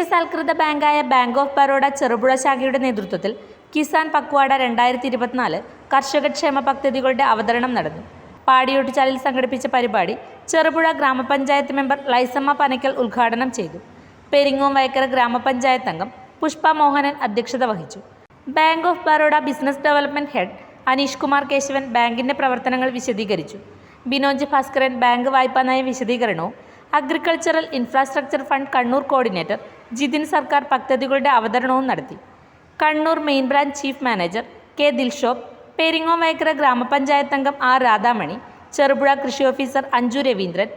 ദേശസാൽകൃത ബാങ്കായ bank of Baroda Cherupuzha ശാഖയുടെ നേതൃത്വത്തിൽ കിസാൻ പക്വാഡ രണ്ടായിരത്തി ഇരുപത്തിനാല് കർഷകക്ഷേമ പദ്ധതികളുടെ അവതരണം നടന്നു. പാടിയോട്ടുചാലിൽ സംഘടിപ്പിച്ച പരിപാടി ചെറുപുഴ ഗ്രാമപഞ്ചായത്ത് മെമ്പർ ലൈസമ്മ പനക്കൽ ഉദ്ഘാടനം ചെയ്തു. പെരിങ്ങോം വയക്കര ഗ്രാമപഞ്ചായത്ത് അംഗം പുഷ്പ മോഹനൻ അധ്യക്ഷത വഹിച്ചു. Bank of Baroda business development head Aneesh Kumar Kesavan ബാങ്കിന്റെ പ്രവർത്തനങ്ങൾ വിശദീകരിച്ചു. ബിനോജ് ഭാസ്കരൻ ബാങ്ക് വായ്പാ നയ വിശദീകരണവും agricultural infrastructure fund Kannur coordinator Jithin സർക്കാർ പദ്ധതികളുടെ അവതരണവും നടത്തി. Kannur main branch chief manager K Dilshop പേരിങ്ങോമേക്കര ഗ്രാമപഞ്ചായത്ത് അംഗം ആർ രാധാമണി ചെറുപുഴ കൃഷി officer Anju Raveendran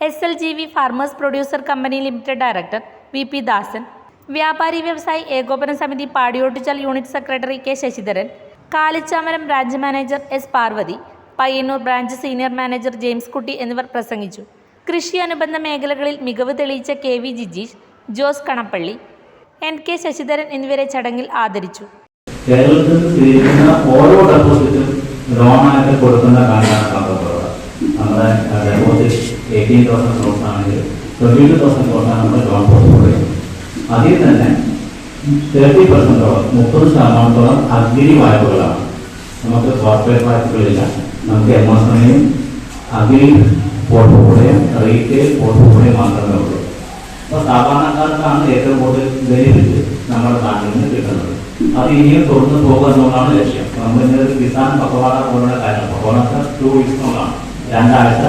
S L G V farmers producer company limited director V P Dasan വ്യാപാരി വ്യവസായി ഏകോപന സമിതി Padiyottuchal unit secretary K Sasidharan Kalichamaram branch manager S Parvathy Payyanur branch senior manager James Kutty എന്നിവർ പ്രസംഗിച്ചു. കൃഷി അനുബന്ധ മേഖലകളിൽ മികവ് തെളിയിച്ച K V Jijeesh Jose Kanappally N K Sasidharan എന്നിവരെ ചടങ്ങിൽ ആദരിച്ചു. കേരളത്തിൽ കൊടുക്കുന്ന അതിൽ തന്നെ തേർട്ടി പെർസെന്റോളം മുപ്പത് ശതമാനത്തോളം അഗ്രി വായ്പകളാണ്. നമുക്ക് കോർപ്പറേറ്റ് വായ്പകളില്ല നമുക്ക് എം എമ്മിയും അഗ്രി പോർട്ട്ഫോളിയോ റീറ്റെയിൽ പോർട്ട്ഫോളിയോ മാത്രമേ ഉള്ളൂ. അപ്പോൾ സാധാരണക്കാർക്കാണ് ഏറ്റവും കൂടുതൽ ബെനിഫിറ്റ് നമ്മുടെ നാട്ടിൽ നിന്ന് കിട്ടുന്നത്. അത് ഇനിയും തുറന്നു പോകുക എന്നുള്ളതാണ് ലക്ഷ്യം. നമ്മൾ ഇന്നൊരു കിസാൻ പക്കവാട പോലുള്ള കാര്യം പക്കവാട ടു വീക്സ് എന്നുള്ളതാണ് രണ്ടാഴ്ച